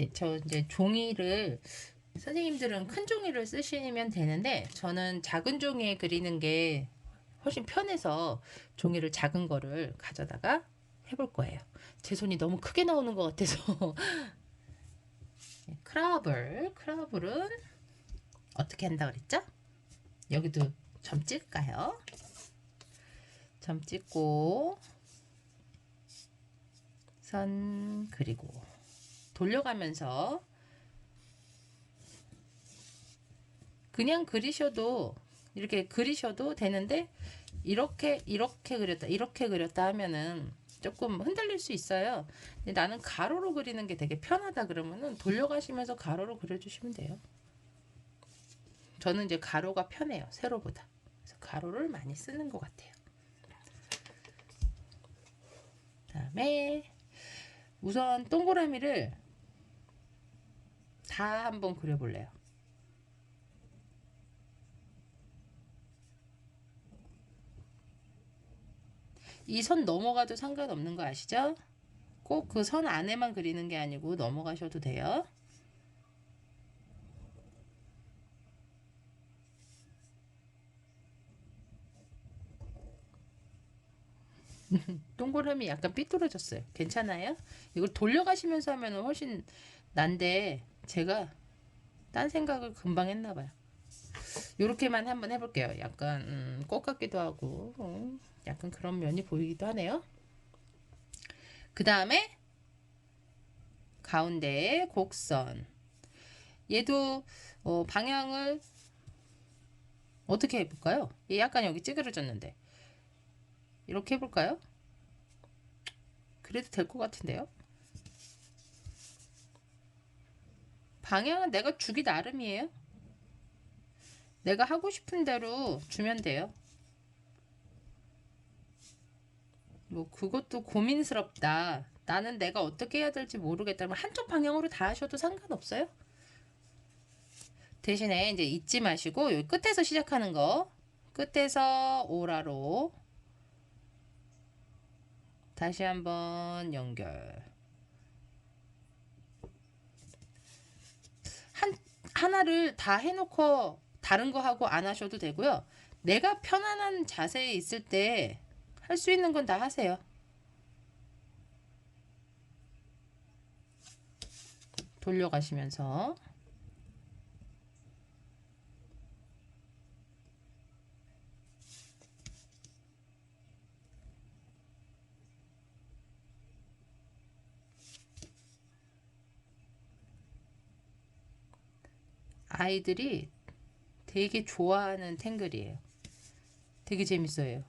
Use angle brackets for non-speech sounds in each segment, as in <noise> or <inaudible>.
네, 저 이제 종이를 선생님들은 큰 종이를 쓰시면 되는데 저는 작은 종이에 그리는 게 훨씬 편해서 종이를 작은 거를 가져다가 해볼 거예요. 제 손이 너무 크게 나오는 것 같아서 네, 크라블 크라블은 어떻게 한다 그랬죠? 여기도 점 찍을까요? 점 찍고 선 그리고 돌려가면서 그냥 그리셔도 이렇게 그리셔도 되는데 이렇게 이렇게 그렸다 이렇게 그렸다 하면은 조금 흔들릴 수 있어요. 근데 나는 가로로 그리는 게 되게 편하다 그러면은 돌려가시면서 가로로 그려주시면 돼요. 저는 이제 가로가 편해요. 세로보다. 그래서 가로를 많이 쓰는 것 같아요. 그 다음에 우선 동그라미를 다 한번 그려볼래요. 이 선 넘어가도 상관없는 거 아시죠? 꼭 그 선 안에만 그리는 게 아니고 넘어가셔도 돼요. <laughs> 동그라미 약간 삐뚤어졌어요. 괜찮아요? 이걸 돌려가시면서 하면 훨씬 난데 제가 딴 생각을 금방 했나 봐요. 요렇게만 한번 해볼게요. 약간 음, 꽃 같기도 하고 음, 약간 그런 면이 보이기도 하네요. 그 다음에 가운데 곡선 얘도 어, 방향을 어떻게 해볼까요? 얘 약간 여기 찌그러졌는데 이렇게 해볼까요? 그래도 될 것 같은데요? 방향은 내가 주기 나름이에요. 내가 하고 싶은 대로 주면 돼요. 뭐 그것도 고민스럽다. 나는 내가 어떻게 해야 될지 모르겠다 면 한쪽 방향으로 다 하셔도 상관없어요. 대신에 이제 잊지 마시고 여기 끝에서 시작하는 거 끝에서 오라로 다시 한번 연결 한 하나를 다 해놓고 다른 거 하고 안 하셔도 되고요. 내가 편안한 자세에 있을 때 할 수 있는 건 다 하세요. 돌려가시면서 아이들이 되게 좋아하는 탱글이에요. 되게 재밌어요.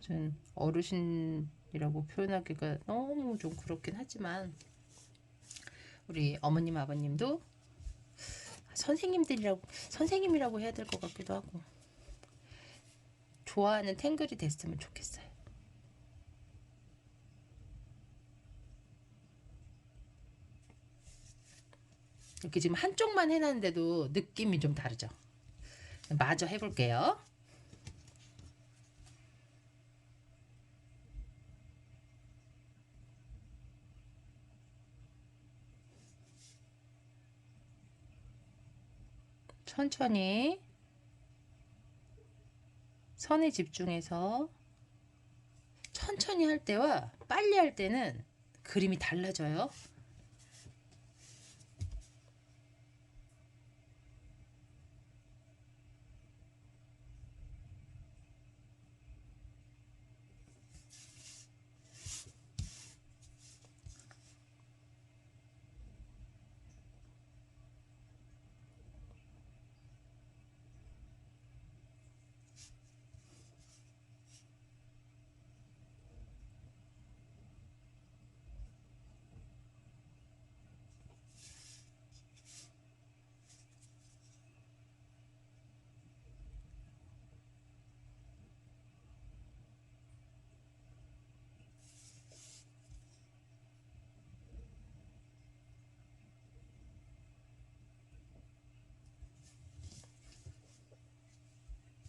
전 어르신이라고 표현하기가 너무 좀 그렇긴 하지만 우리 어머님 아버님도 선생님들이라고 선생님이라고 해야 될 것 같기도 하고 좋아하는 탱글이 됐으면 좋겠어요. 이렇게 지금 한쪽만 해놨는데도 느낌이 좀 다르죠. 마저 해볼게요. 천천히 선에 집중해서 천천히 할 때와 빨리 할 때는 그림이 달라져요.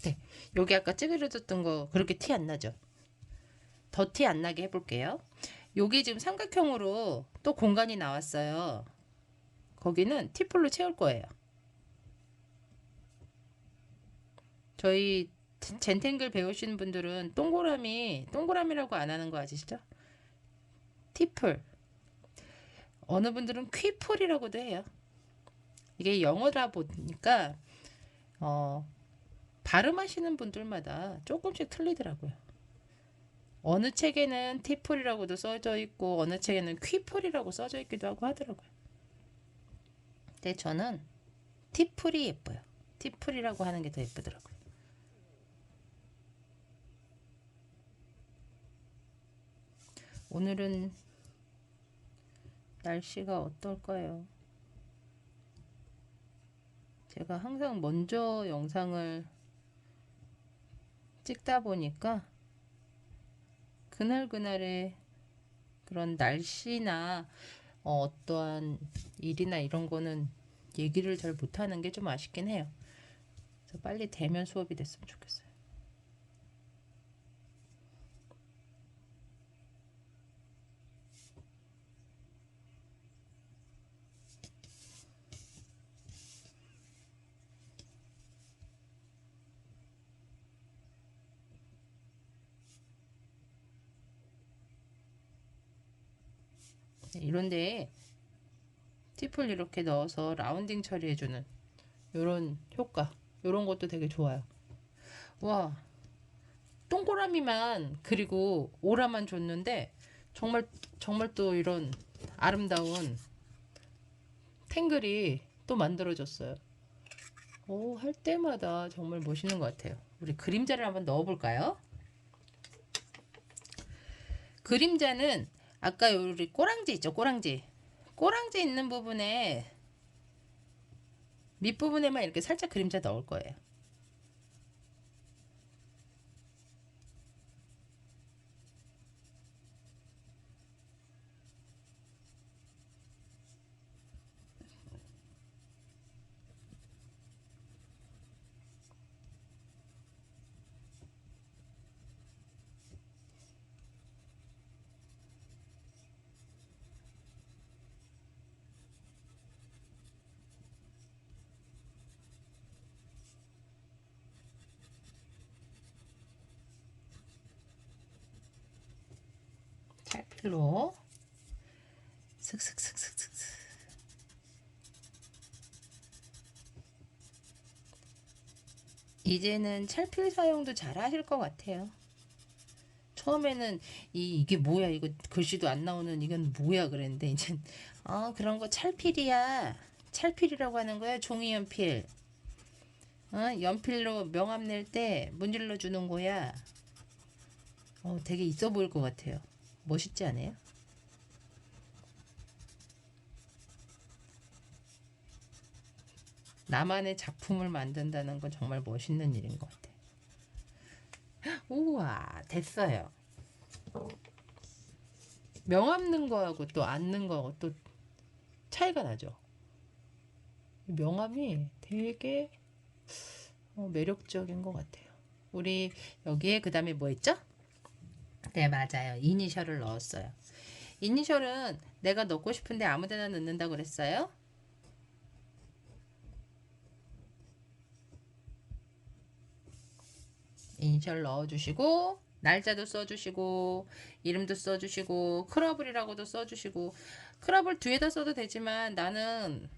네, 여기 아까 찌그러졌던 거 그렇게 티 안 나죠? 더 티 안 나게 해볼게요. 여기 지금 삼각형으로 또 공간이 나왔어요. 거기는 티풀로 채울 거예요. 저희 젠탱글 배우시는 분들은 동그라미, 동그라미라고 안 하는 거 아시죠? 티풀. 어느 분들은 퀴풀이라고도 해요. 이게 영어다 보니까 어, 발음하시는 분들마다 조금씩 틀리더라고요. 어느 책에는 티풀이라고도 써져 있고 어느 책에는 퀴풀이라고 써져 있기도 하고 하더라고요. 근데 저는 티풀이 예뻐요. 티풀이라고 하는 게 더 예쁘더라고요. 오늘은 날씨가 어떨까요? 제가 항상 먼저 영상을 찍다 보니까 그날그날의 그런 날씨나 어, 어떠한 일이나 이런 거는 얘기를 잘 못하는 게 좀 아쉽긴 해요. 그래서 빨리 대면 수업이 됐으면 좋겠어요. 네, 이런데 팁을 이렇게 넣어서 라운딩 처리해주는 이런 효과 이런 것도 되게 좋아요. 와 동그라미만 그리고 오라만 줬는데 정말 정말 또 이런 아름다운 탱글이 또 만들어졌어요. 오 할 때마다 정말 멋있는 것 같아요. 우리 그림자를 한번 넣어 볼까요? 그림자는 아까 우리 꼬랑지 있죠 꼬랑지. 꼬랑지 있는 부분에 밑부분에만 이렇게 살짝 그림자 넣을 거예요 찰필로. 슥슥슥슥슥 이제는 찰필 사용도 잘 하실 것 같아요. 처음에는 이 이게 뭐야 이거 글씨도 안 나오는 이건 뭐야 그랬는데 이제 아 그런 거 찰필이야. 찰필이라고 하는 거야 종이 연필. 어? 연필로 명암 낼때 문질러 주는 거야. 어 되게 있어 보일 것 같아요 멋있지 않아요? 나만의 작품을 만든다는 건 정말 멋있는 일인 것 같아요. <gasps> 우와, 됐어요. 명암 는 거하고 또안는 거하고 또 차이가 나죠. 명암이 되게 어, 매력적인 것 같아요. 우리 여기에 그 다음에 뭐 있죠? 네, 맞아요. 이니셜을 넣었어요. 이니셜은 내가 넣고 싶은데 아무 데나 넣는다고 그랬어요. 이니셜 넣어주시고 날짜도 써주시고 이름도 써주시고 크러블이라고도 써주시고 크러블 뒤에다 써도 되지만 나는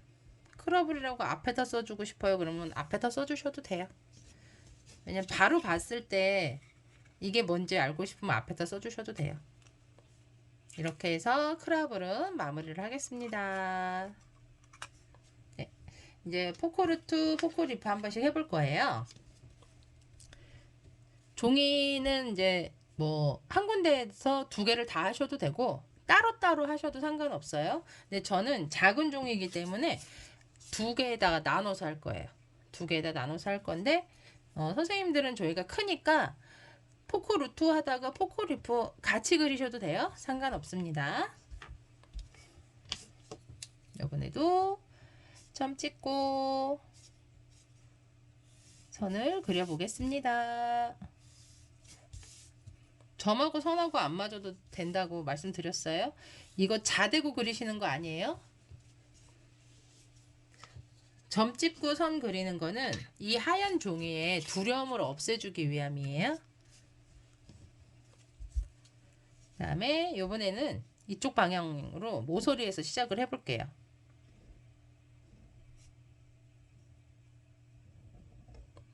크러블이라고 앞에다 써주고 싶어요. 그러면 앞에다 써주셔도 돼요. 왜냐면 바로 봤을 때 이게 뭔지 알고 싶으면 앞에다 써주셔도 돼요. 이렇게 해서 크라블은 마무리를 하겠습니다. 네, 이제 포코루트, 포코리프 한 번씩 해볼 거예요. 종이는 이제 뭐 한 군데에서 두 개를 다 하셔도 되고 따로따로 하셔도 상관없어요. 근데 저는 작은 종이기 때문에 두 개에다가 나눠서 할 거예요. 두 개에다 나눠서 할 건데 어, 선생님들은 저희가 크니까 포코 루트 하다가 포코 리프 같이 그리셔도 돼요. 상관없습니다. 이번에도 점 찍고 선을 그려보겠습니다. 점하고 선하고 안 맞아도 된다고 말씀드렸어요. 이거 자대고 그리시는 거 아니에요? 점 찍고 선 그리는 거는 이 하얀 종이에 두려움을 없애주기 위함이에요. 그 다음에 이번에는 이쪽 방향으로 모서리에서 시작을 해볼게요.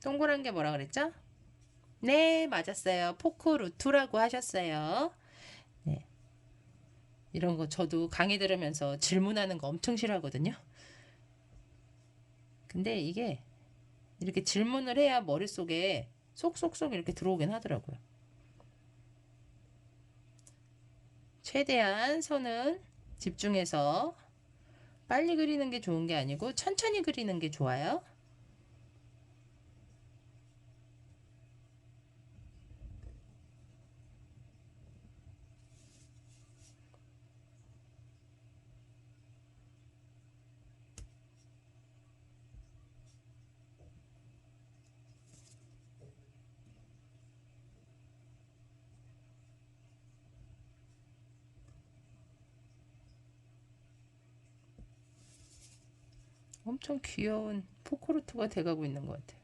동그란 게 뭐라 그랬죠? 네, 맞았어요. 포크 루트라고 하셨어요. 네. 이런 거 저도 강의 들으면서 질문하는 거 엄청 싫어하거든요. 근데 이게 이렇게 질문을 해야 머릿속에 쏙쏙쏙 이렇게 들어오긴 하더라고요. 최대한 선은 집중해서 빨리 그리는 게 좋은 게 아니고 천천히 그리는 게 좋아요. 엄청 귀여운 포크루트가 돼가고 있는 것 같아요.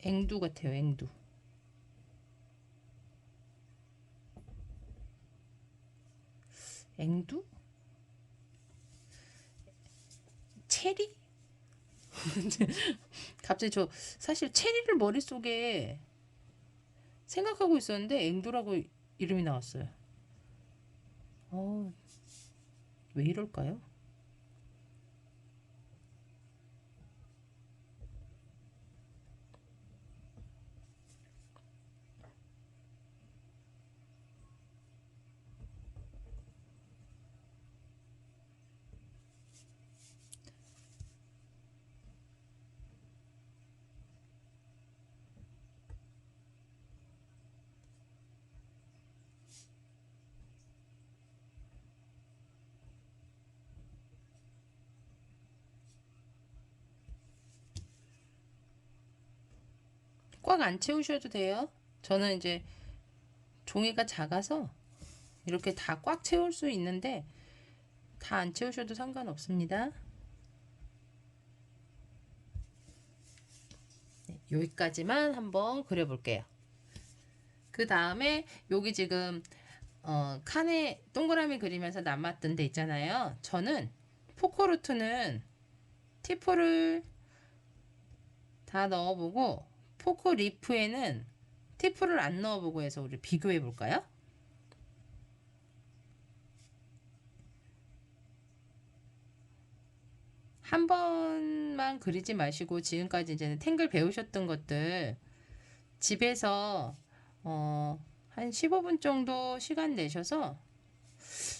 앵두 같아요, 앵두. 앵두? 체리? <laughs> 갑자기 저 사실 체리를 머릿속에 생각하고 있었는데 앵두라고 이름이 나왔어요. 어, 왜 이럴까요? 꽉 안 채우셔도 돼요. 저는 이제 종이가 작아서 이렇게 다 꽉 채울 수 있는데 다 안 채우셔도 상관없습니다. 네, 여기까지만 한번 그려볼게요. 그 다음에 여기 지금 어, 칸에 동그라미 그리면서 남았던 데 있잖아요. 저는 포코루트는 티포를 다 넣어보고 포크 리프에는 티프를 안 넣어보고 해서 우리 비교해 볼까요? 한 번만 그리지 마시고 지금까지 이제는 탱글 배우셨던 것들 집에서 어, 한 15분 정도 시간 내셔서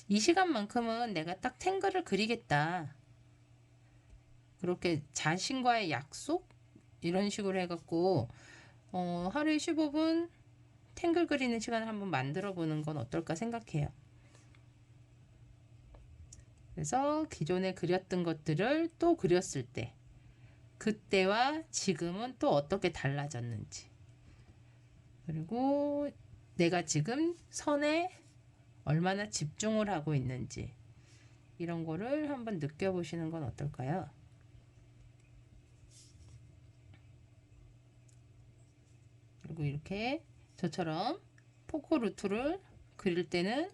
이 시간만큼은 내가 딱 탱글을 그리겠다. 그렇게 자신과의 약속 이런 식으로 해갖고 어, 하루에 15분 탱글 그리는 시간을 한번 만들어 보는 건 어떨까 생각해요. 그래서 기존에 그렸던 것들을 또 그렸을 때 그때와 지금은 또 어떻게 달라졌는지 그리고 내가 지금 선에 얼마나 집중을 하고 있는지 이런 거를 한번 느껴보시는 건 어떨까요? 그리고 이렇게 저처럼 포코 루트를 그릴 때는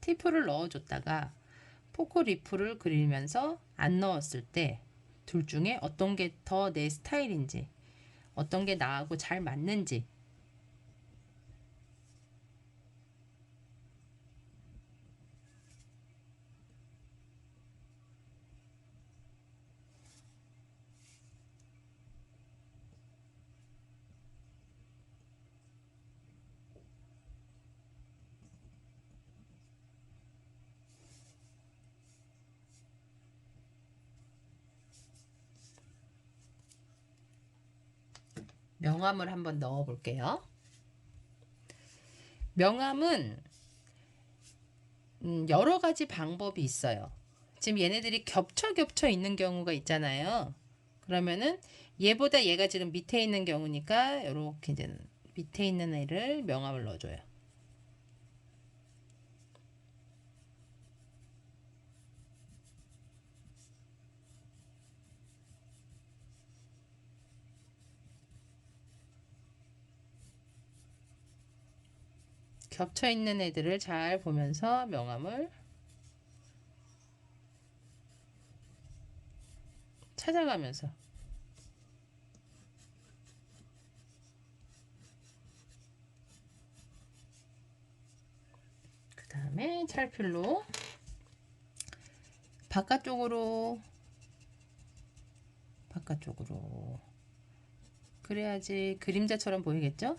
티프를 넣어줬다가 포코 리프를 그리면서 안 넣었을 때 둘 중에 어떤 게 더 내 스타일인지 어떤 게 나하고 잘 맞는지 명암을 한번 넣어 볼게요. 명암은 음, 여러 가지 방법이 있어요. 지금 얘네들이 겹쳐 겹쳐 있는 경우가 있잖아요. 그러면은 얘보다 얘가 지금 밑에 있는 경우니까 이렇게 이제 밑에 있는 애를 명암을 넣어줘요. 겹쳐 있는 애들을 잘 보면서 명암을 찾아가면서 그 다음에 찰필로 바깥쪽으로 바깥쪽으로 그래야지 그림자처럼 보이겠죠?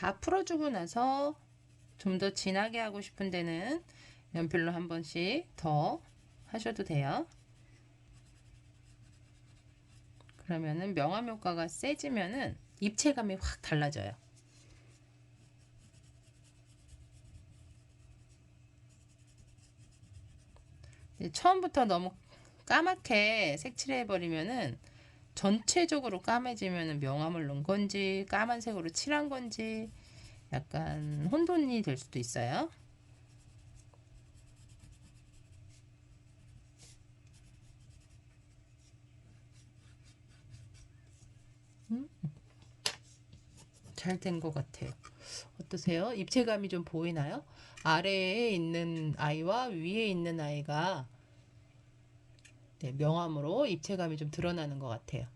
다 풀어주고 나서 좀 더 진하게 하고 싶은 데는 연필로 한 번씩 더 하셔도 돼요. 그러면은 명암 효과가 세지면은 입체감이 확 달라져요. 처음부터 너무 까맣게 색칠해 버리면은 전체적으로 까매지면 명암을 넣은 건지 까만색으로 칠한 건지 약간 혼돈이 될 수도 있어요. 음? 잘된 것 같아요. 어떠세요? 입체감이 좀 보이나요? 아래에 있는 아이와 위에 있는 아이가 네, 명암으로 입체감이 좀 드러나는 것 같아요.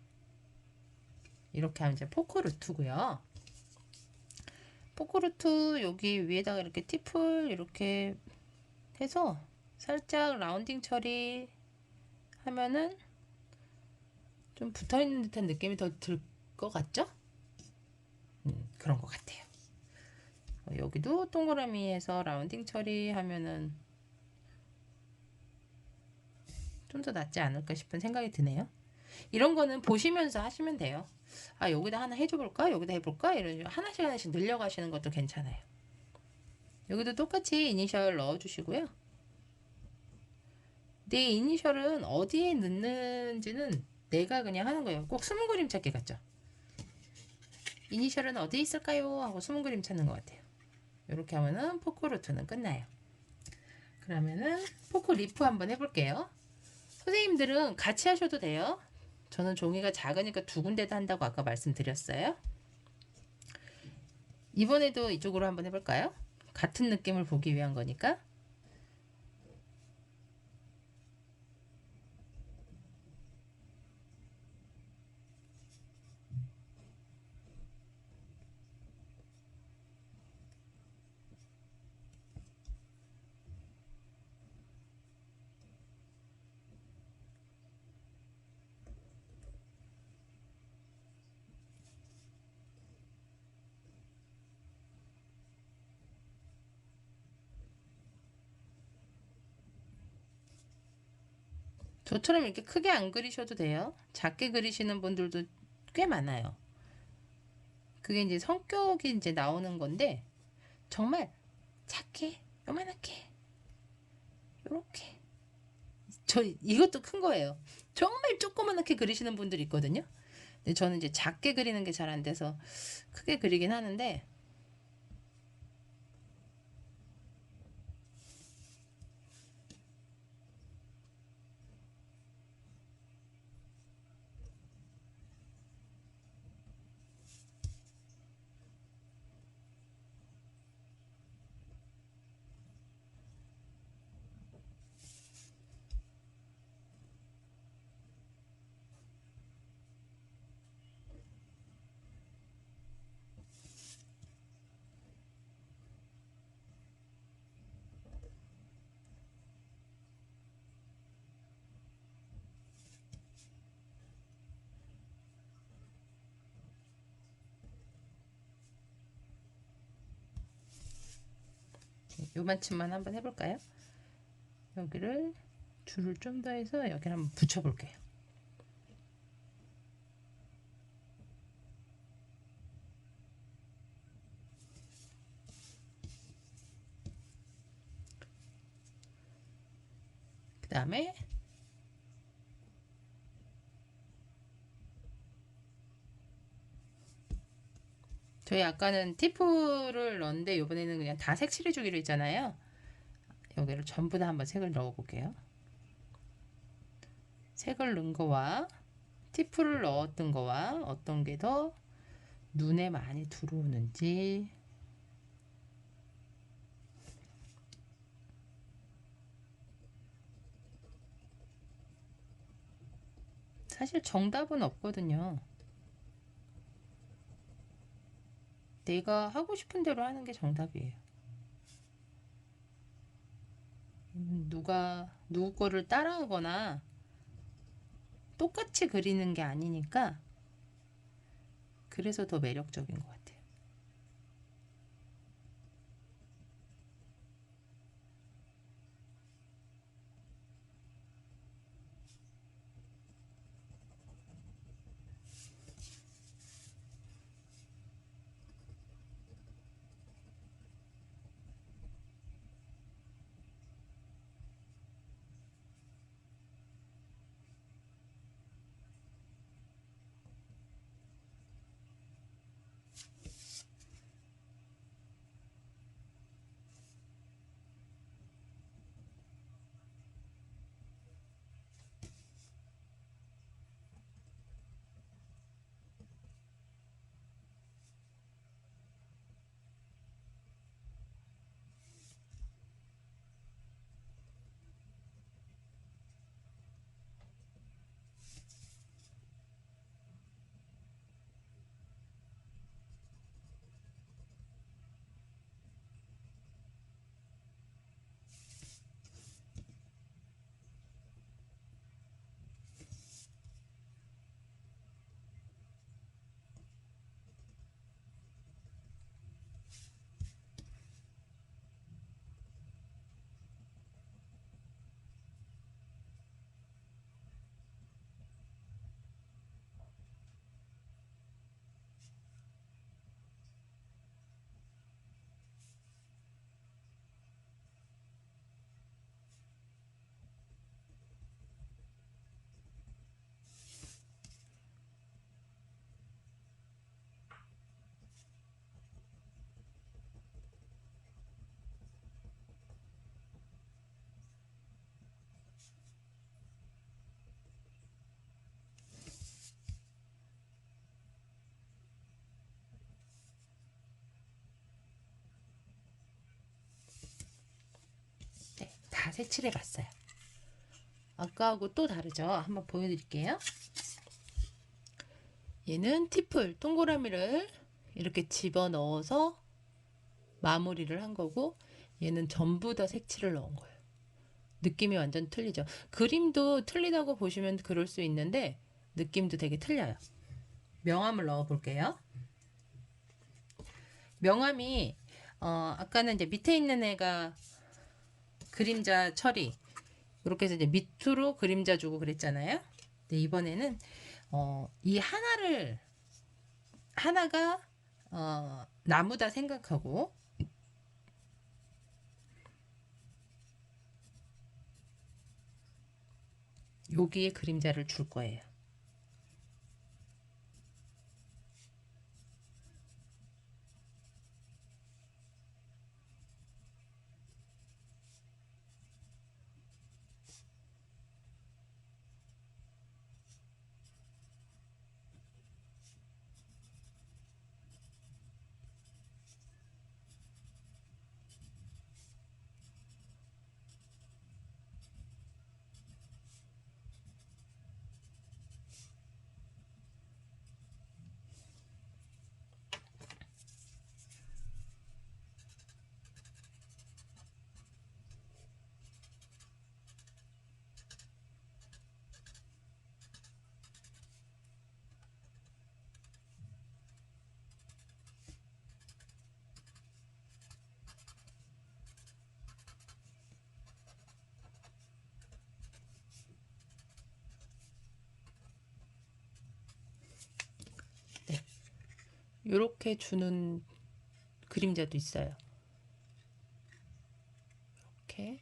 이렇게 하면 이제 포크루트고요. 포크루트 여기 위에다가 이렇게 티풀 이렇게 해서 살짝 라운딩 처리 하면은 좀 붙어 있는 듯한 느낌이 더 들 것 같죠? 음, 그런 것 같아요. 어, 여기도 동그라미에서 라운딩 처리하면은 좀 더 낫지 않을까 싶은 생각이 드네요. 이런 거는 보시면서 하시면 돼요. 아 여기다 하나 해줘볼까? 여기다 해볼까? 이런 식으로 하나씩 하나씩 늘려가시는 것도 괜찮아요. 여기도 똑같이 이니셜 넣어주시고요. 내 이니셜은 어디에 넣는지는 내가 그냥 하는 거예요. 꼭 숨은 그림 찾기 같죠? 이니셜은 어디 있을까요? 하고 숨은 그림 찾는 것 같아요. 이렇게 하면은 포크 루트는 끝나요. 그러면은 포크 리프 한번 해볼게요. 선생님들은 같이 하셔도 돼요. 저는 종이가 작으니까 두 군데다 한다고 아까 말씀드렸어요. 이번에도 이쪽으로 한번 해볼까요? 같은 느낌을 보기 위한 거니까. 저처럼 이렇게 크게 안 그리셔도 돼요. 작게 그리시는 분들도 꽤 많아요. 그게 이제 성격이 이제 나오는 건데 정말 작게 요만하게 요렇게 저 이것도 큰 거예요. 정말 조그만하게 그리시는 분들이 있거든요. 근데 저는 이제 작게 그리는 게 잘 안 돼서 크게 그리긴 하는데 요만큼만 한번 해볼까요? 여기를 줄을 좀 더 해서 여기 한번 붙여볼게요. 그 다음에 저희 아까는 티프를 넣었는데 이번에는 그냥 다 색칠해 주기로 했잖아요. 여기를 전부 다 한번 색을 넣어 볼게요. 색을 넣은 거와 티프를 넣었던 거와 어떤 게 더 눈에 많이 들어오는지 사실 정답은 없거든요. 내가 하고 싶은 대로 하는 게 정답이에요. 음, 누가 누구 거를 따라하거나 똑같이 그리는 게 아니니까 그래서 더 매력적인 것 같아요. 색칠해 봤어요. 아까하고 또 다르죠? 한번 보여드릴게요. 얘는 티플, 동그라미를 이렇게 집어 넣어서 마무리를 한 거고 얘는 전부 다 색칠을 넣은 거예요. 느낌이 완전 틀리죠. 그림도 틀리다고 보시면 그럴 수 있는데 느낌도 되게 틀려요. 명암을 넣어 볼게요. 명암이 어, 아까는 이제 밑에 있는 애가 그림자 처리 이렇게 해서 이제 밑으로 그림자 주고 그랬잖아요. 근데 이번에는 어, 이 하나를 하나가 어, 나무다 생각하고 여기에 그림자를 줄 거예요. 이렇게 주는 그림자도 있어요. 이렇게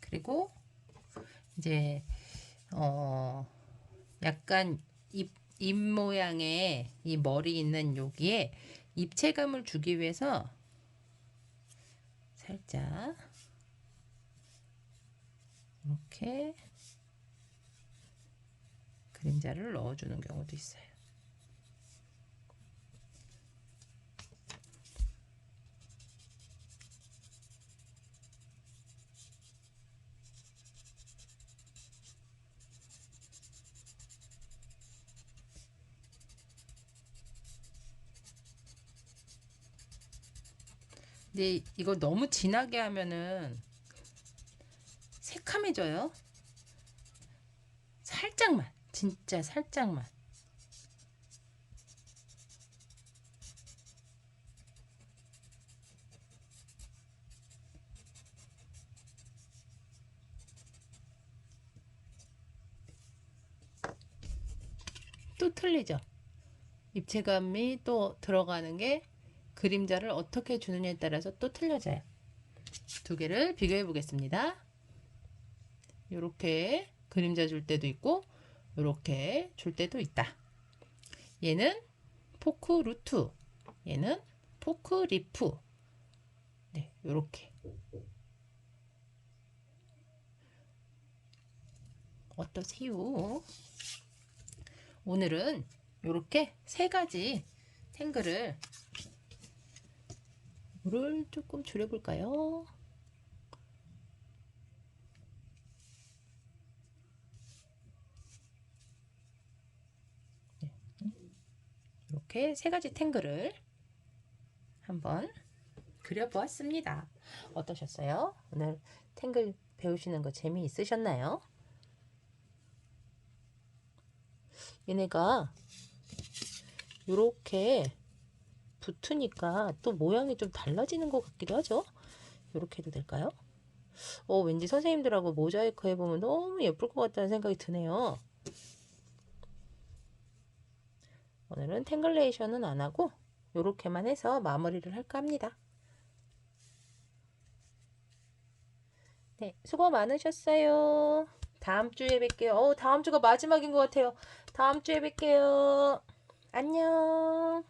그리고 이제 어 약간 입, 입 모양의 이 머리 있는 여기에 입체감을 주기 위해서 살짝 이렇게 그림자를 넣어주는 경우도 있어요. 근데 이거 너무 진하게 하면은 새카매져요. 살짝만, 진짜 살짝만. 또 틀리죠. 입체감이 또 들어가는 게 그림자를 어떻게 주느냐에 따라서 또 틀려져요. 두 개를 비교해 보겠습니다. 이렇게 그림자 줄 때도 있고 이렇게 줄 때도 있다. 얘는 포크 루트, 얘는 포크 리프. 네, 이렇게. 어떠세요? 오늘은 이렇게 세 가지 탱글을 물을 조금 줄여볼까요? 네. 이렇게 세 가지 탱글을 한번 그려보았습니다. 어떠셨어요? 오늘 탱글 배우시는 거 재미있으셨나요? 얘네가 이렇게 붙으니까 또 모양이 좀 달라지는 것 같기도 하죠. 이렇게 해도 될까요? 어, 왠지 선생님들하고 모자이크 해보면 너무 예쁠 것 같다는 생각이 드네요. 오늘은 탱글레이션은 안 하고 이렇게만 해서 마무리를 할까 합니다. 네, 수고 많으셨어요. 다음 주에 뵐게요. 어, 다음 주가 마지막인 것 같아요. 다음 주에 뵐게요. 안녕.